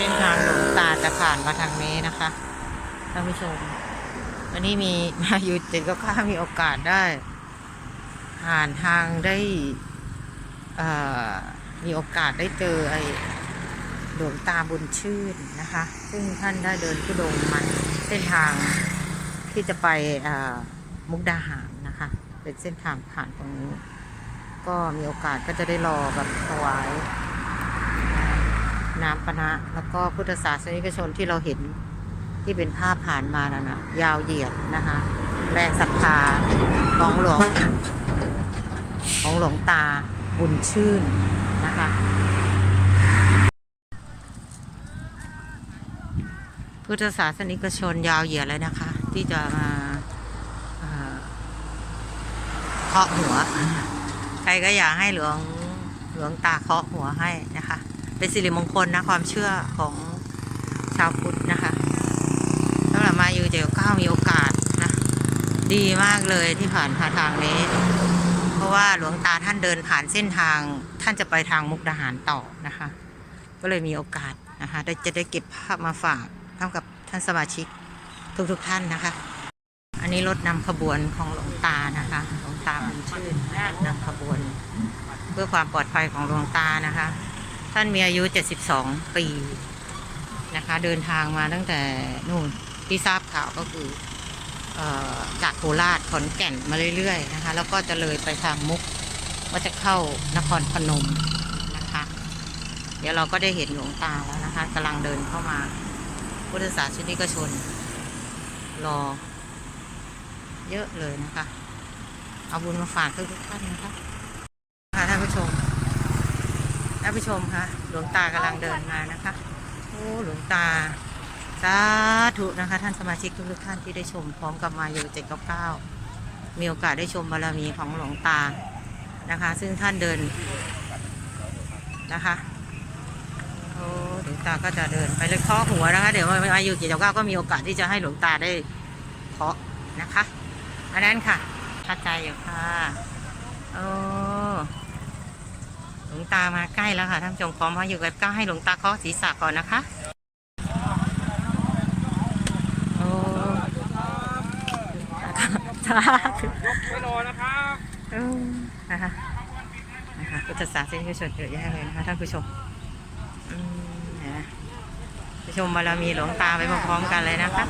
ส้นทางหลวงตาจะผ่านมาทางนี้นะคะท่านผู้ชม วันนี้มีมาอยู่เจ็ดก็ข้ามีโอกาสได้ ผ่านทางได้มีโอกาสได้เจอไอ้หลวงตาบุญชื่นนะคะ ซึ่งท่านได้เดินทุดงค์มาเส้นทางที่จะไปมุกดาหารนะคะ เป็นเส้นทางผ่านตรงนี้ ก็มีโอกาสก็จะได้รอแบบถวาย น้ำปะนะแล้วก็พุทธศาสนิกชนที่เราเห็นที่เป็นภาพผ่านมานั่นนะยาวเหยียดนะคะแรงศรัทธาของหลวงของหลวงตาบุญชื่นนะคะ พุทธศาสนิกชนยาวเหยียดเลยนะคะ ที่จะมาเคาะหัว ใครก็อยากให้หลวงหลวงตาเคาะหัวให้นะคะ เป็นสิริมงคลนะความเชื่อของชาวพุทธนะคะสำหรับมาอยู่เจ้าก้ามีโอกาสนะ ดีมากเลยที่ผ่านทางนี้ เพราะว่าหลวงตาท่านเดินผ่านเส้นทางท่านจะไปทางมุกดาหารต่อนะคะ ก็เลยมีโอกาสนะคะได้จะได้เก็บภาพมาฝากพร้อมกับท่านสมาชิกทุกๆทท่านนะคะ อันนี้รถนำขบวนของหลวงตานะคะหลวงตาบุญชื่นนำขบวน เพื่อความปลอดภัยของหลวงตานะคะ ท่านมีอายุ 72 ปีนะคะ เดินทางมาตั้งแต่นู่นที่ทราบข่าวก็คือออจากโคราชขอนแก่นมาเรื่อยๆนะคะ แล้วก็จะเลยไปทางมุกว่าจะเข้านครพนมนะคะ เดี๋ยวเราก็ได้เห็นหลวงตาแล้วนะคะกำลังเดินเข้ามา พุทธศาสนิกชน รอ เยอะเลยนะคะ เอาบุญมาฝากทุกท่านนะคะท่านผู้ชม ท่านผู้ชมคะหลวงตากำลังเดินมานะคะ โอ้หลวงตาสาธุนะคะ ท่านสมาชิกทุกท่านที่ได้ชมพร้อมกับมาอยู่เจ็ดเก้าเก้ามีโอกาสได้ชมบารมีของหลวงตานะคะ ซึ่งท่านเดินนะคะโอ้หลวงตาก็จะเดินไปเลยเคาะหัวนะคะ เดี๋ยวมาอยู่เจ็ดเก้าเก้าก็มีโอกาสที่จะให้หลวงตาได้เคาะนะคะ อันนั้นค่ะเข้าใจอยู่ค่ะโอ้ หลวงตามาใกล้แล้วค่ะท่านผู้ชมพร้อมมาอยู่กับก้าให้หลวงตาเคาะศีรษะก่อนนะคะโอ้สาธุไม่รอนะครับนะคะนะคะพุทธศาสนิกชนเยอะแยะเลยนะคะท่านผู้ชมอืมนะไปชมบารมีหลวงตาไปพร้อมๆกันเลยนะคะ